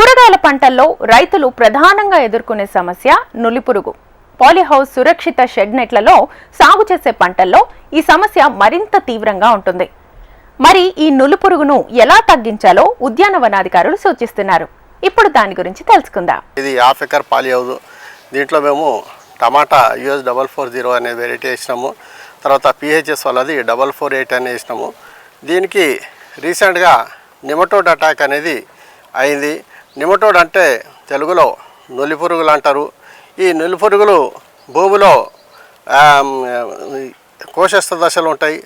కూరగాయల పంటల్లో రైతులు ప్రధానంగా ఎదుర్కొనే సమస్య నులిపురుగు. పాలిహౌస్ సురక్షిత షెడ్ నెట్లలో సాగు చేసే పంటల్లో ఈ సమస్య మరింత తీవ్రంగా ఉంటుంది. మరి ఈ నులిపురుగును ఎలా తగ్గించాలో ఉద్యానవనాధికారులు సూచిస్తున్నారు. ఇప్పుడు దాని గురించి తెలుసుకుందాం. ఇది హాఫ్ ఎకర్ పాలి హౌస్. దీంట్లో మేము టమాటా యూఎస్ డబల్ ఫోర్ జీరో అనే వెరైటీ వేసినాము. తర్వాత పిహెచ్ఎస్ వాళ్ళది డబల్ ఫోర్ ఎయిట్ అని వేసినాము. దీనికి రీసెంట్గా నిమటోడ్ అటాక్ అనేది అయింది. నిమటోడ్ అంటే తెలుగులో నులి పురుగులు అంటారు ఈ నులి పురుగులు భూమిలో కోశస్థ దశలు ఉంటాయి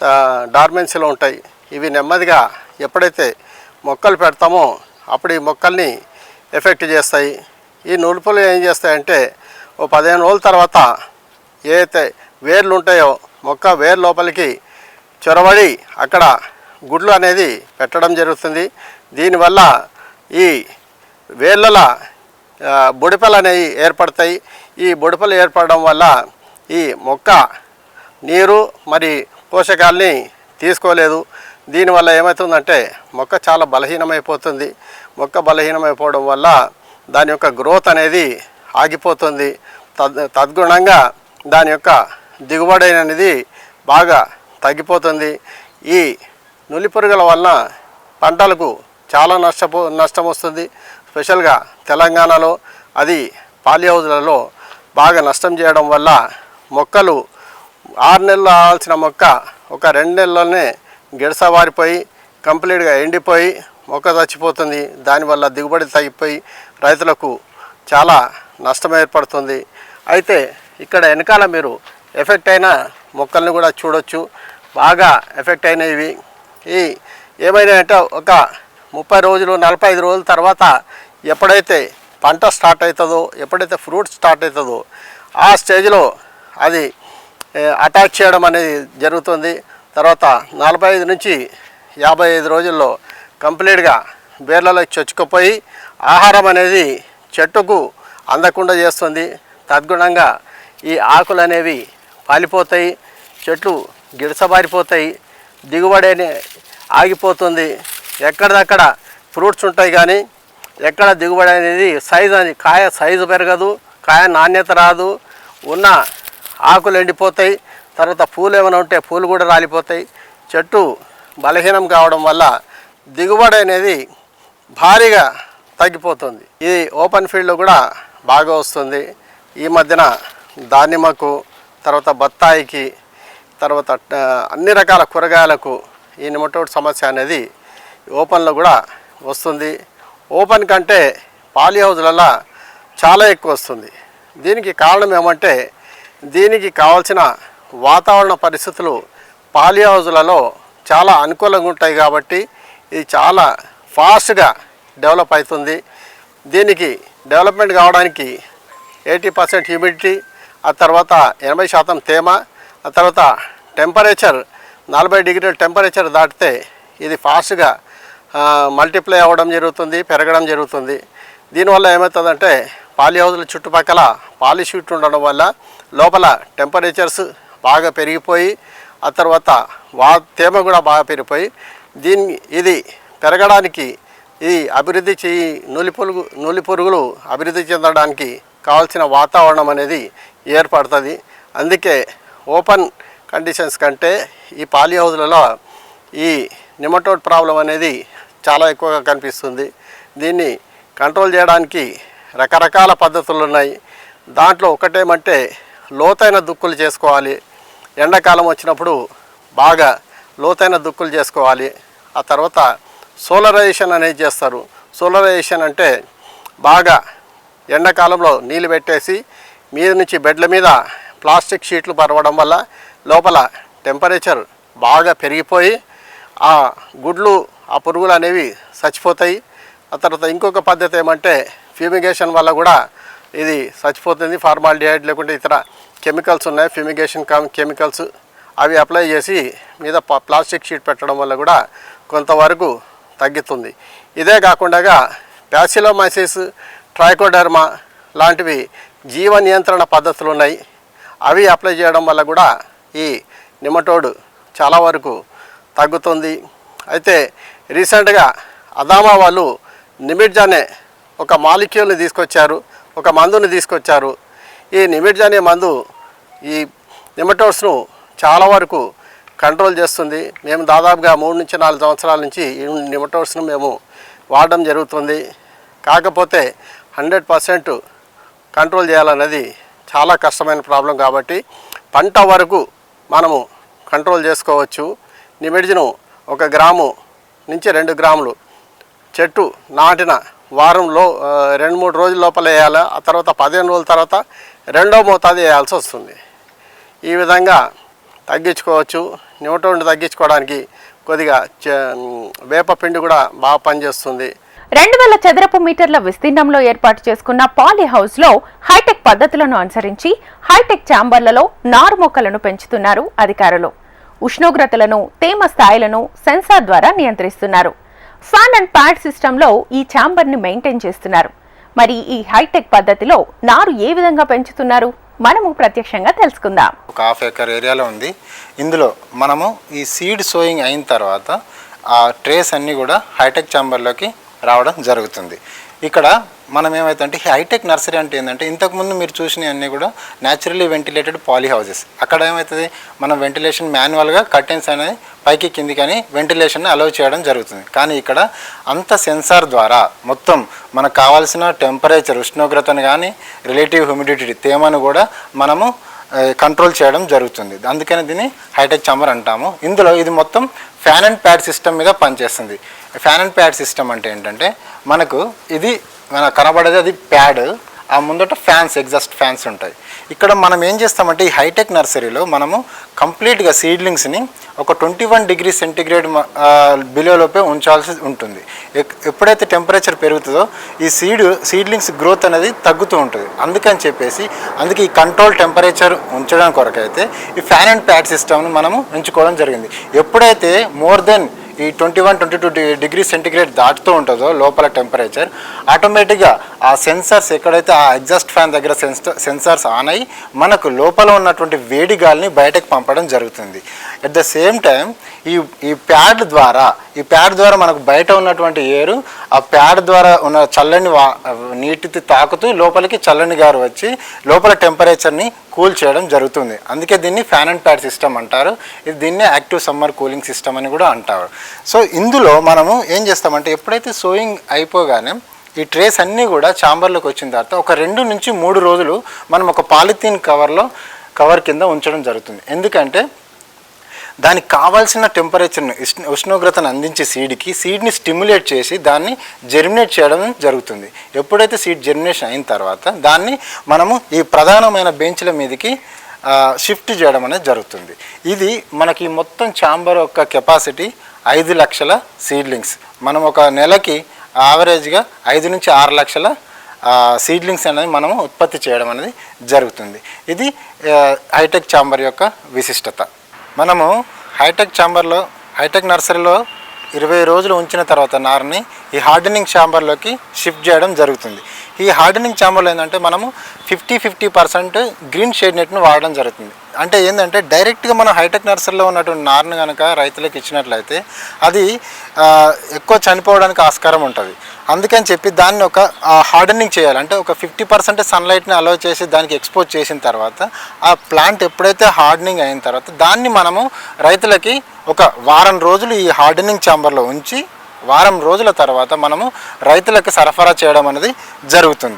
ఆ, డార్మెన్సీలో ఉంటాయి. ఇవి నెమ్మదిగా ఎప్పుడైతే మొక్కలు పెడతామో అప్పుడు ఈ మొక్కల్ని ఎఫెక్ట్ చేస్తాయి. ఈ నులుపులు ఏం చేస్తాయంటే ఓ పదిహేను రోజుల తర్వాత ఏదైతే వేర్లు ఉంటాయో మొక్క వేరు లోపలికి చొరబడి అక్కడ గుడ్లు అనేది పెట్టడం జరుగుతుంది. దీనివల్ల ఈ వేళ్ళల బుడిపలు అనేవి ఏర్పడతాయి. ఈ బుడిపలు ఏర్పడడం వల్ల ఈ మొక్క నీరు మరి పోషకాల్ని తీసుకోలేదు. దీనివల్ల ఏమవుతుందంటే మొక్క చాలా బలహీనమైపోతుంది. మొక్క బలహీనమైపోవడం వల్ల దాని యొక్క గ్రోత్ అనేది ఆగిపోతుంది. తద్ తద్గుణంగా దాని యొక్క దిగుబడి అనేది బాగా తగ్గిపోతుంది. ఈ నులి పురుగుల వలన పంటలకు చాలా నష్టపో నష్టం వస్తుంది. స్పెషల్గా తెలంగాణలో అది పాలిహౌజ్లలో బాగా నష్టం చేయడం వల్ల మొక్కలు ఆరు నెలలు ఆవాల్సిన మొక్క ఒక రెండు నెలల్లోనే గెడసవారిపోయి కంప్లీట్గా ఎండిపోయి మొక్క చచ్చిపోతుంది. దానివల్ల దిగుబడి తగ్గిపోయి రైతులకు చాలా నష్టం ఏర్పడుతుంది. అయితే ఇక్కడ వెనకాల మీరు ఎఫెక్ట్ అయిన మొక్కల్ని కూడా చూడొచ్చు. బాగా ఎఫెక్ట్ అయినవి. ఈ ఏమైనా అంటే ఒక ముప్పై రోజులు నలభై ఐదు రోజుల తర్వాత ఎప్పుడైతే పంట స్టార్ట్ అవుతుందో ఎప్పుడైతే ఫ్రూట్ స్టార్ట్ అవుతుందో ఆ స్టేజ్లో అది అటాచ్ చేయడం అనేది జరుగుతుంది. తర్వాత నలభై ఐదు నుంచి యాభై ఐదు రోజుల్లో కంప్లీట్గా బేర్లలో చొచ్చుకుపోయి ఆహారం అనేది చెట్టుకు అందకుండా చేస్తుంది. తద్గుణంగా ఈ ఆకులు అనేవి పాలిపోతాయి చెట్లు గిడసబారిపోతాయి దిగుబడి ఆగిపోతుంది. ఎక్కడిదక్కడ ఫ్రూట్స్ ఉంటాయి కానీ ఎక్కడ దిగుబడి అనేది సైజు అని కాయ సైజు పెరగదు కాయ నాణ్యత రాదు ఉన్న ఆకులు ఎండిపోతాయి తర్వాత పూలు ఏమైనా ఉంటే పూలు కూడా రాలిపోతాయి. చెట్టు బలహీనం కావడం వల్ల దిగుబడి అనేది భారీగా తగ్గిపోతుంది. ఇది ఓపెన్ ఫీల్డ్లో కూడా బాగా వస్తుంది. ఈ మధ్యన దానిమ్మకు తర్వాత బత్తాయికి తర్వాత అన్ని రకాల కూరగాయలకు ఈ నిమటోడ్ సమస్య అనేది ఓపెన్లో కూడా వస్తుంది. ఓపెన్ కంటే పాలీ హౌజ్లలో చాలా ఎక్కువ వస్తుంది. దీనికి కారణం ఏమంటే దీనికి కావాల్సిన వాతావరణ పరిస్థితులు పాలీ హౌజ్లలో చాలా అనుకూలంగా ఉంటాయి కాబట్టి ఇది చాలా ఫాస్ట్గా డెవలప్ అవుతుంది. దీనికి డెవలప్మెంట్ కావడానికి ఎయిటీ పర్సెంట్ హ్యూమిడిటీ ఆ తర్వాత ఎనభై శాతం తేమ ఆ తర్వాత టెంపరేచర్ నలభై డిగ్రీల టెంపరేచర్ దాటితే ఇది ఫాస్ట్గా మల్టిప్లై అవ్వడం జరుగుతుంది పెరగడం జరుగుతుంది. దీనివల్ల ఏమవుతుందంటే పాలి హౌజుల చుట్టుపక్కల పాలి షీట్ ఉండడం వల్ల లోపల టెంపరేచర్స్ బాగా పెరిగిపోయి ఆ తర్వాత వా తేమ కూడా బాగా పెరిగిపోయి దీన్ని ఇది పెరగడానికి ఈ అభివృద్ధి చేయి నూలి పురుగు నూలి పురుగులు అభివృద్ధి చెందడానికి కావాల్సిన వాతావరణం అనేది ఏర్పడుతుంది. అందుకే ఓపెన్ కండిషన్స్ కంటే ఈ పాలి హౌజ్లలో ఈ నిమటోడ్ ప్రాబ్లం అనేది చాలా ఎక్కువగా కనిపిస్తుంది. దీన్ని కంట్రోల్ చేయడానికి రకరకాల పద్ధతులు ఉన్నాయి. దాంట్లో ఒకటేమంటే లోతైన దుక్కులు చేసుకోవాలి. ఎండాకాలం వచ్చినప్పుడు బాగా లోతైన దుక్కులు చేసుకోవాలి. ఆ తర్వాత సోలరైజేషన్ అనేది చేస్తారు. సోలరైజేషన్ అంటే బాగా ఎండాకాలంలో నీళ్ళు పెట్టేసి మీద నుంచి బెడ్ల మీద ప్లాస్టిక్ షీట్లు పరవడం వల్ల లోపల టెంపరేచర్ బాగా పెరిగిపోయి ఆ గుడ్లు ఆ పురుగులు అనేవి చచ్చిపోతాయి. ఆ తర్వాత ఇంకొక పద్ధతి ఏమంటే ఫ్యూమిగేషన్ వల్ల కూడా ఇది చచ్చిపోతుంది. ఫార్మాలిడిహైడ్ లేకుంటే ఇతర కెమికల్స్ ఉన్నాయి. ఫ్యూమిగేషన్ కెమికల్స్ అవి అప్లై చేసి మీద ప్లాస్టిక్ షీట్ పెట్టడం వల్ల కూడా కొంతవరకు తగ్గుతుంది. ఇదే కాకుండా ప్యాసిలోమైసిస్ ట్రైకోడర్మా లాంటివి జీవ నియంత్రణ పద్ధతులు ఉన్నాయి. అవి అప్లై చేయడం వల్ల కూడా ఈ నిమటోడ్ చాలా వరకు తగ్గుతుంది. అయితే రీసెంట్గా అదామా వాళ్ళు నిమిడ్జ్ అనే ఒక మాలిక్యూల్ని తీసుకొచ్చారు ఒక మందుని తీసుకొచ్చారు. ఈ నిమిడ్జ్ అనే మందు ఈ నిమటోడ్స్ను చాలా వరకు కంట్రోల్ చేస్తుంది. మేము దాదాపుగా మూడు నుంచి నాలుగు సంవత్సరాల నుంచి ఈ నిమటోడ్స్ను మేము వాడడం జరుగుతుంది. కాకపోతే హండ్రెడ్ పర్సెంట్ కంట్రోల్ చేయాలన్నది చాలా కష్టమైన ప్రాబ్లం కాబట్టి పంట వరకు మనము కంట్రోల్ చేసుకోవచ్చు. నిమిడ్జ్ను ఒక గ్రాము నుంచి రెండు గ్రాములు. చెట్టు నాటిన వారంలో రెండు మూడు రోజుల లోపల వేయాలి? ఆ తర్వాత పదిహేను రోజుల తర్వాత రెండో మోతాదు వేయాల్సి వస్తుంది. ఈ విధంగా తగ్గించుకోవచ్చు. నిమటోడ్ని తగ్గించుకోవడానికి కొద్దిగా వేప పిండి కూడా బాగా పనిచేస్తుంది. రెండు వేల చదరపు మీటర్ల విస్తీర్ణంలో ఏర్పాటు చేసుకున్న పాలీ హౌస్లో హైటెక్ పద్ధతులను అనుసరించి హైటెక్ ఛాంబర్లలో నారు మొక్కలను పెంచుతున్నారు అధికారులు. ఉష్ణోగ్రతలను తేమ స్థాయిలను సెన్సార్ ద్వారా నియంత్రిస్తున్నారు. ఫ్యాన్ అండ్ ప్యాడ్ సిస్టంలో ఈ ఛాంబర్ని మెయింటైన్ చేస్తున్నారు. మరి ఈ హైటెక్ పద్ధతిలో నారు ఏ విధంగా పెంచుతున్నారు? మనము ప్రత్యక్షంగా తెలుసుకుందాం. ఒక హాఫ్ ఎకర్ ఏరియాలో ఉంది. ఇందులో మనము ఈ సీడ్ సోయింగ్ అయిన తర్వాత ఆ ట్రేస్ అన్నీ కూడా హైటెక్ ఛాంబర్లోకి రావడం జరుగుతుంది. ఇక్కడ మనం ఏమైతే అంటే హైటెక్ నర్సరీ అంటే ఏంటంటే ఇంతకుముందు మీరు చూసినవి అన్నీ కూడా న్యాచురల్లీ వెంటిలేటెడ్ పాలీ హౌజెస్ అక్కడ ఏమవుతుంది మనం వెంటిలేషన్ మాన్యువల్గా కర్టెన్స్ అనేది పైకి కింది కానీ వెంటిలేషన్ అలౌ చేయడం జరుగుతుంది. కానీ ఇక్కడ అంత సెన్సార్ ద్వారా మొత్తం మనకు కావాల్సిన టెంపరేచర్ ఉష్ణోగ్రతను కానీ రిలేటివ్ హ్యూమిడిటీ తేమను కూడా మనము కంట్రోల్ చేయడం జరుగుతుంది. అందుకని దీన్ని హైటెక్ చాంబర్ అంటాము. ఇందులో ఇది మొత్తం ఫ్యాన్ అండ్ ప్యాడ్ సిస్టమ్ మీద పనిచేస్తుంది. ఫ్యాన్ అండ్ ప్యాడ్ సిస్టమ్ అంటే ఏంటంటే మనకు ఇది మన కనబడేది అది ప్యాడ్ ఆ ముందట ఫ్యాన్స్ ఎగ్జాస్ట్ ఫ్యాన్స్ ఉంటాయి. ఇక్కడ మనం ఏం చేస్తామంటే ఈ హైటెక్ నర్సరీలో మనము కంప్లీట్గా సీడ్లింగ్స్ని ఒక ట్వంటీ వన్ డిగ్రీ సెంటిగ్రేడ్ బిలోలోపే ఉంచాల్సి ఉంటుంది. ఎక్- ఎప్పుడైతే టెంపరేచర్ పెరుగుతుందో ఈ సీడ్ సీడ్లింగ్స్ గ్రోత్ అనేది తగ్గుతూ ఉంటుంది. అందుకని చెప్పేసి అందుకే ఈ కంట్రోల్ టెంపరేచర్ ఉంచడం కొరకైతే ఈ ఫ్యాన్ అండ్ ప్యాడ్ సిస్టమ్ని మనము ఎంచుకోవడం జరిగింది. ఎప్పుడైతే మోర్ దెన్ ఈ twenty one twenty two degree centigrade దాటుతూ ఉంటుందో లోపల టెంపరేచర్ ఆటోమేటిక్గా ఆ సెన్సార్స్ ఎక్కడైతే ఆ ఎగ్జాస్ట్ ఫ్యాన్ దగ్గర సెన్సార్స్ ఆన్ అయ్యి మనకు లోపల ఉన్నటువంటి వేడి గాలిని బయటకు పంపడం జరుగుతుంది. అట్ ద సేమ్ టైం ఈ ఈ ప్యాడ్ ద్వారా ఈ ప్యాడ్ ద్వారా మనకు బయట ఉన్నటువంటి ఏరు ఆ ప్యాడ్ ద్వారా ఉన్న చల్లని వా నీటితో తాకుతూ లోపలికి చల్లని గారు వచ్చి లోపల టెంపరేచర్ని కూల్ చేయడం జరుగుతుంది. అందుకే దీన్ని ఫ్యాన్ అండ్ ప్యాడ్ సిస్టమ్ అంటారు. ఇది దీన్ని యాక్టివ్ సమ్మర్ కూలింగ్ సిస్టమ్ అని కూడా అంటారు. సో ఇందులో మనము ఏం చేస్తామంటే ఎప్పుడైతే సోయింగ్ అయిపోగానే ఈ ట్రేస్ అన్నీ కూడా చాంబర్లోకి వచ్చిన తర్వాత ఒక రెండు నుంచి మూడు రోజులు మనం ఒక పాలిథీన్ కవర్లో కవర్ కింద ఉంచడం జరుగుతుంది. ఎందుకంటే దానికి కావాల్సిన టెంపరేచర్ను ఉష్ణ ఉష్ణోగ్రతను అందించే సీడ్కి సీడ్ని స్టిమ్యులేట్ చేసి దాన్ని జెర్మినేట్ చేయడం జరుగుతుంది. ఎప్పుడైతే సీడ్ జెర్మినేషన్ అయిన తర్వాత దాన్ని మనము ఈ ప్రధానమైన బెంచ్ల మీదకి షిఫ్ట్ చేయడం అనేది జరుగుతుంది. ఇది మనకి మొత్తం ఛాంబర్ యొక్క కెపాసిటీ ఐదు లక్షల సీడ్లింగ్స్ మనం ఒక నెలకి యావరేజ్గా ఐదు నుంచి ఆరు లక్షల సీడ్లింగ్స్ అనేది మనము ఉత్పత్తి చేయడం అనేది జరుగుతుంది. ఇది హైటెక్ ఛాంబర్ యొక్క విశిష్టత. మనము హైటెక్ ఛాంబర్లో హైటెక్ నర్సరీలో ఇరవై రోజులు ఉంచిన తర్వాత నారని ఈ హార్డెనింగ్ ఛాంబర్లోకి షిఫ్ట్ చేయడం జరుగుతుంది. ఈ హార్డెనింగ్ ఛాంబర్లో ఏంటంటే మనము fifty fifty percent green shade నెట్ను వాడడం జరుగుతుంది. అంటే ఏంటంటే డైరెక్ట్గా మనం హైటెక్ నర్సరీలో ఉన్నటువంటి నారుని కనుక రైతులకు ఇచ్చినట్లయితే అది ఎక్కువ చనిపోవడానికి ఆస్కారం ఉంటుంది. అందుకని చెప్పి దాన్ని ఒక హార్డెనింగ్ చేయాలి. అంటే ఒక ఫిఫ్టీ పర్సెంట్ సన్లైట్ని అలో చేసి దానికి ఎక్స్పోజ్ చేసిన తర్వాత ఆ ప్లాంట్ ఎప్పుడైతే హార్డనింగ్ అయిన తర్వాత దాన్ని మనము రైతులకి ఒక వారం రోజులు ఈ హార్డెనింగ్ ఛాంబర్లో ఉంచి వారం రోజుల తర్వాత మనము రైతులకు సరఫరా చేయడం అనేది జరుగుతుంది.